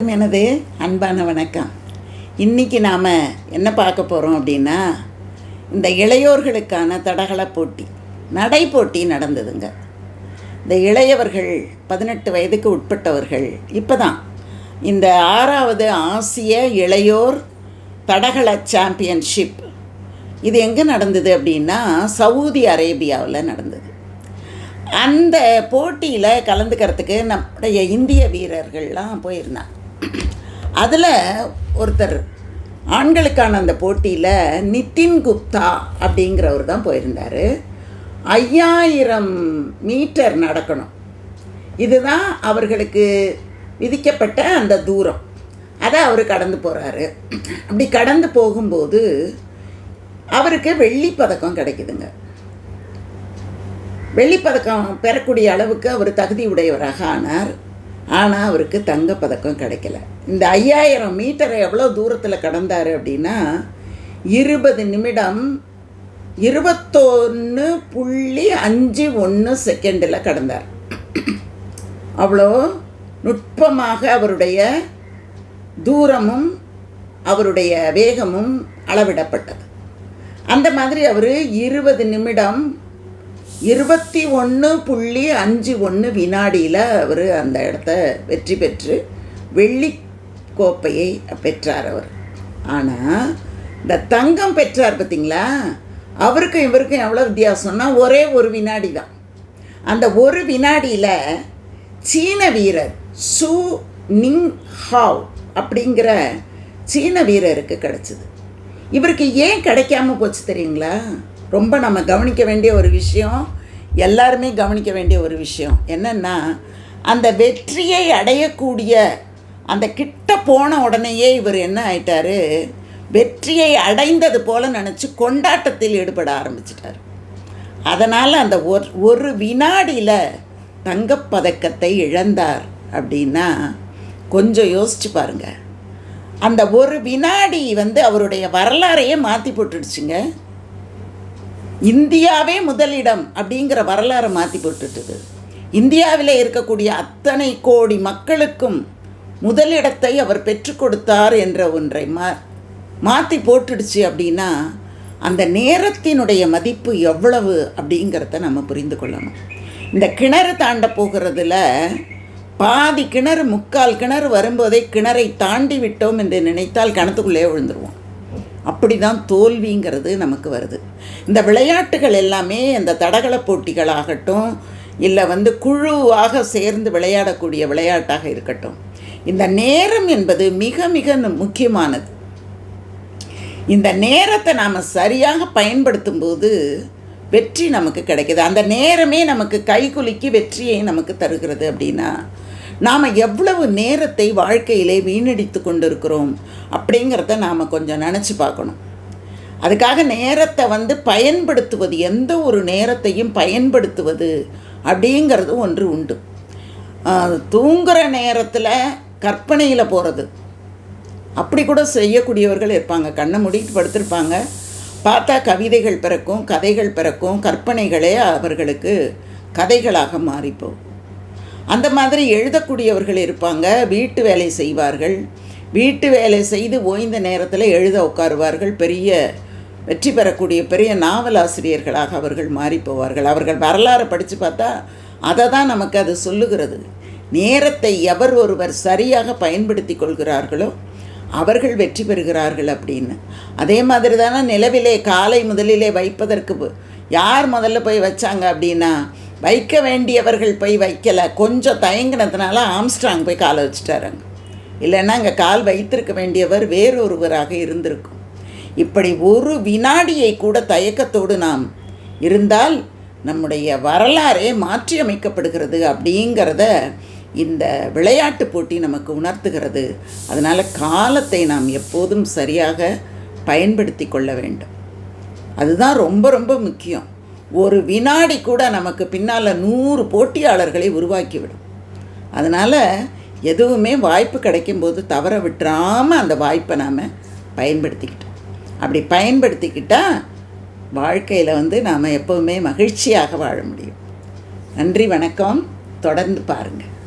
எனது அன்பான வணக்கம். இன்றைக்கி நாம் என்ன பார்க்க போகிறோம் அப்படின்னா இந்த இளையோர்களுக்கான தடகள போட்டி நடை போட்டி நடந்ததுங்க. இந்த இளையவர்கள் பதினெட்டு வயதுக்கு உட்பட்டவர்கள் இப்போ தான் இந்த ஆறாவது ஆசிய இளையோர் தடகள சாம்பியன்ஷிப் இது எங்கே நடந்தது அப்படின்னா சவுதி அரேபியாவில் நடந்தது. அந்த போட்டியில் கலந்துக்கிறதுக்கு நம்முடைய இந்திய வீரர்கள்லாம் போயிருந்தாங்க. அதில் ஒருத்தர் ஆண்களுக்கான அந்த போட்டியில் நிதின் குப்தா அப்படிங்கிறவர் தான் போயிருந்தார். ஐயாயிரம் மீட்டர் நடக்கணும். இதுதான் அவர்களுக்கு விதிக்கப்பட்ட அந்த தூரம். அதை அவர் கடந்து போகிறாரு அப்படி கடந்து போகும்போது அவருக்கு வெள்ளி பதக்கம் கிடைக்குதுங்க. வெள்ளிப்பதக்கம் பெறக்கூடிய அளவுக்கு அவர் தகுதி உடையவராக ஆனார். ஆனால் அவருக்கு தங்கப்பதக்கம் கிடைக்கல. இந்த ஐயாயிரம் மீட்டரை எவ்வளோ தூரத்தில் கடந்தார் அப்படின்னா இருபது நிமிடம் இருபத்தொன்று புள்ளி அஞ்சு ஒன்று செகண்டில் கடந்தார். அவ்வளோ நுட்பமாக அவருடைய தூரமும் அவருடைய வேகமும் அளவிடப்பட்டது. அந்த மாதிரி அவர் இருபது நிமிடம் இருபத்தி ஒன்று புள்ளி அஞ்சு ஒன்று வினாடியில் அவர் அந்த இடத்த வெற்றி பெற்று வெள்ளி கோப்பையை பெற்றார் அவர். ஆனால் இந்த தங்கம் பெற்றார் பார்த்தீங்களா? அவருக்கும் இவருக்கும் எவ்வளோ வித்தியாசம்னா ஒரே ஒரு வினாடி தான். அந்த ஒரு வினாடியில் சீன வீரர் சு நிங் ஹாவ் அப்படிங்கிற சீன வீரருக்கு கிடச்சிது. இவருக்கு ஏன் கிடைக்காம போச்சு தெரியுங்களா? ரொம்ப நம்ம கவனிக்க வேண்டிய ஒரு விஷயம் எல்லாருமே கவனிக்க வேண்டிய ஒரு விஷயம். என்னென்னா அந்த வெற்றியை அடையக்கூடிய அந்த கிட்ட போன உடனேயே இவர் என்ன ஆயிட்டாரு? வெற்றியை அடைந்தது போல நினச்சி கொண்டாட்டத்தில் ஈடுபட ஆரம்பிச்சிட்டார். அதனால் அந்த ஒரு ஒரு வினாடியில் தங்கப்பதக்கத்தை இழந்தார் அப்படின்னா கொஞ்சம் யோசிச்சு பாருங்கள் அந்த ஒரு வினாடி வந்து அவருடைய வரலாறையே மாற்றி போட்டுடுச்சுங்க. இந்தியாவே முதலிடம் அப்படிங்கிற வரலாறு மாற்றி போட்டுட்டுது. இந்தியாவில் இருக்கக்கூடிய அத்தனை கோடி மக்களுக்கும் முதலிடத்தை அவர் பெற்று கொடுத்தார் என்ற ஒன்றை மா மாற்றி போட்டுடுச்சு அப்படின்னா அந்த நேரத்தினுடைய மதிப்பு எவ்வளவு அப்படிங்கிறத நம்ம புரிந்து கொள்ளணும். இந்த கிணறு தாண்ட போகிறதுல பாதி கிணறு முக்கால் கிணறு வரும்போதே கிணறை தாண்டி விட்டோம் என்று நினைத்தால் கிணத்துக்குள்ளேயே விழுந்துருவோம். அப்படி தான் தோல்விங்கிறது நமக்கு வருது. இந்த விளையாட்டுகள் எல்லாமே இந்த தடகள போட்டிகளாகட்டும் இல்லை வந்து குழுவாக சேர்ந்து விளையாடக்கூடிய விளையாட்டாக இருக்கட்டும். இந்த நேரம் என்பது மிக மிக முக்கியமானது. இந்த நேரத்தை நாம் சரியாக பயன்படுத்தும் போது வெற்றி நமக்கு கிடைக்குது. அந்த நேரமே நமக்கு கைகுலுக்கி வெற்றியை நமக்கு தருகிறது அப்படின்னா நாம் எவ்வளவு நேரத்தை வாழ்க்கையிலே வீணடித்து கொண்டிருக்கிறோம் அப்படிங்கிறத நாம் கொஞ்சம் நினச்சி பார்க்கணும். அதுக்காக நேரத்தை வந்து பயன்படுத்துவது எந்த ஒரு நேரத்தையும் பயன்படுத்துவது அப்படிங்கிறது ஒன்று உண்டு. தூங்குகிற நேரத்தில் கற்பனையில் போகிறது அப்படி கூட செய்யக்கூடியவர்கள் இருப்பாங்க. கண்ணை மூடிட்டு படுத்திருப்பாங்க. பார்த்தா கவிதைகள் பிறக்கும் கதைகள் பிறக்கும் கற்பனைகளே அவர்களுக்கு கதைகளாக மாறிப்போம். அந்த மாதிரி எழுதக்கூடியவர்கள் இருப்பாங்க. வீட்டு வேலை செய்வார்கள். வீட்டு வேலை செய்து ஓய்ந்த நேரத்தில் எழுத உட்காருவார்கள். பெரிய வெற்றி பெறக்கூடிய பெரிய நாவலாசிரியர்களாக அவர்கள் மாறி போவார்கள். அவர்கள் வரலாறு படித்து பார்த்தா அதை தான் நமக்கு அது சொல்லுகிறது. நேரத்தை எவர் ஒருவர் சரியாக பயன்படுத்தி கொள்கிறார்களோ அவர்கள் வெற்றி பெறுகிறார்கள் அப்படின்னு. அதே மாதிரி தானே நிலவிலே காலை முதலிலே வைப்பதற்கு யார் முதல்ல போய் வச்சாங்க அப்படின்னா வைக்க வேண்டியவர்கள் போய் வைக்கலை. கொஞ்சம் தயங்கினதுனால ஆம்ஸ்ட்ராங் போய் காலை வச்சுட்டாருங்க இல்லைன்னா அங்கே கால் வைத்திருக்க வேண்டியவர் வேறொருவராக இருந்திருக்கும். இப்படி ஒரு வினாடியை கூட தயக்கத்தோடு நாம் இருந்தால் நம்முடைய வரலாறே மாற்றியமைக்கப்படுகிறது அப்படிங்கிறத இந்த விளையாட்டு போட்டி நமக்கு உணர்த்துகிறது. அதனால் காலத்தை நாம் எப்போதும் சரியாக பயன்படுத்தி கொள்ள வேண்டும். அதுதான் ரொம்ப ரொம்ப முக்கியம். ஒரு வினாடி கூட நமக்கு பின்னால் நூறு போட்டியாளர்களை உருவாக்கிவிடும். அதனால் எதுவுமே வாய்ப்பு கிடைக்கும்போது தவற விட்டுறாமல் அந்த வாய்ப்பை நாம் பயன்படுத்திக்கிட்டோம். அப்படி பயன்படுத்திக்கிட்டால் வாழ்க்கையில் வந்து நாம் எப்போவுமே மகிழ்ச்சியாக வாழ முடியும். நன்றி வணக்கம். தொடர்ந்து பாருங்கள்